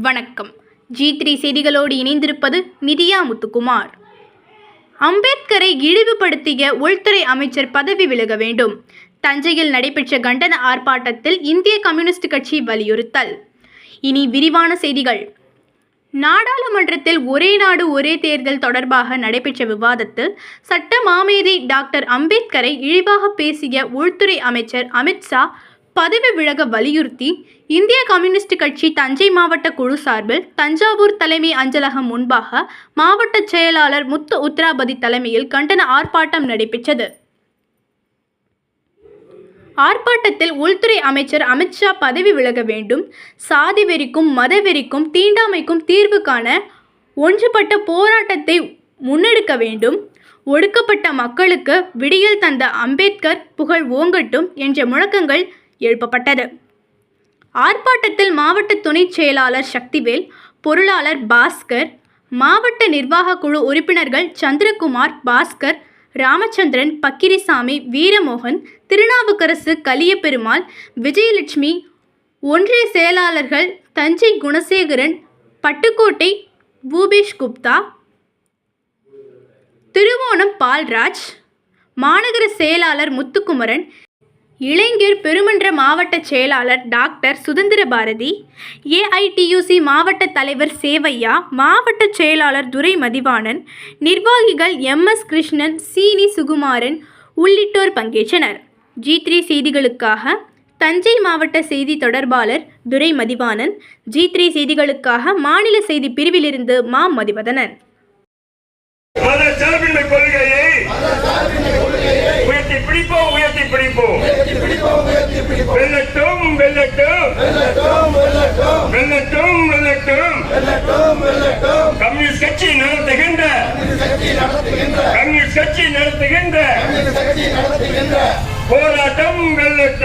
வணக்கம். G three செய்திகளோடு இணைந்திருப்பது நிதியா முத்துக்குமார். அம்பேத்கரை இழிவுபடுத்திய உள்துறை அமைச்சர் பதவி விலக வேண்டும். தஞ்சையில் நடைபெற்ற கண்டன ஆர்ப்பாட்டத்தில் இந்திய கம்யூனிஸ்ட் கட்சி வலியுறுத்தல். இனி விரிவான செய்திகள். நாடாளுமன்றத்தில் ஒரே நாடு ஒரே தேர்தல் தொடர்பாக நடைபெற்ற விவாதத்தில் சட்ட மாமேதை டாக்டர் அம்பேத்கரை இழிவாக பேசிய உள்துறை அமைச்சர் அமித்ஷா பதவி விலக வலியுறுத்தி இந்திய கம்யூனிஸ்ட் கட்சி தஞ்சை மாவட்ட குழு சார்பில் தஞ்சாவூர் தலைமை அஞ்சலகம் முன்பாக மாவட்ட செயலாளர் முத்து உத்ராபதி தலைமையில் கண்டன ஆர்ப்பாட்டம் நடைபெற்றது. ஆர்ப்பாட்டத்தில் உள்துறை அமைச்சர் அமித்ஷா பதவி விலக வேண்டும் சாதி வெறிக்கும் மதவெறிக்கும் தீண்டாமைக்கும் தீர்வு காண ஒன்றுபட்ட போராட்டத்தை முன்னெடுக்க வேண்டும். ஒடுக்கப்பட்ட மக்களுக்கு விடியல் தந்த அம்பேத்கர் புகழ் ஓங்கட்டும் என்ற முழக்கங்கள் எழுப்பப்பட்டது. ஆர்ப்பாட்டத்தில் மாவட்ட துணைச் செயலாளர் சக்திவேல் பொருளாளர் பாஸ்கர் மாவட்ட நிர்வாக குழு உறுப்பினர்கள் சந்திரகுமார் பாஸ்கர் ராமச்சந்திரன் பக்கிரிசாமி வீரமோகன் திருநாவுக்கரசு கலியபெருமாள் விஜயலட்சுமி ஒன்றிய செயலாளர்கள் தஞ்சை குணசேகரன் பட்டுக்கோட்டை பூபேஷ் குப்தா திருவோணம் பால்ராஜ் மாநகர செயலாளர் முத்துக்குமரன் இளைஞர் பெருமன்ற மாவட்ட செயலாளர் டாக்டர் சுதந்திர பாரதி ஏஐடியூசி மாவட்ட தலைவர் சேவையா மாவட்ட செயலாளர் துரை மதிவாணன் நிர்வாகிகள் எம் எஸ் கிருஷ்ணன் சீனி சுகுமாரன் உள்ளிட்டோர் பங்கேற்றனர். ஜி த்ரீ செய்திகளுக்காக தஞ்சை மாவட்ட செய்தி தொடர்பாளர் துரை மதிவாணன் ஜி த்ரீ செய்திகளுக்காக மாநில செய்தி பிரிவிலிருந்து மா. மதிவதனன். மத சார்பின்மை கொள்கையை உயர்த்தி பிடிப்போம் உயர்த்தி பிடிப்போம். வெல்லட்டும் வெல்லட்டும். வெல்லட்டும் வெல்லட்டும். கம்யூனிஸ்ட் கட்சி நடத்துகின்ற. கம்யூனிஸ்ட் கட்சி நடத்துகின்ற. போராட்டம் வெல்லட்டும்.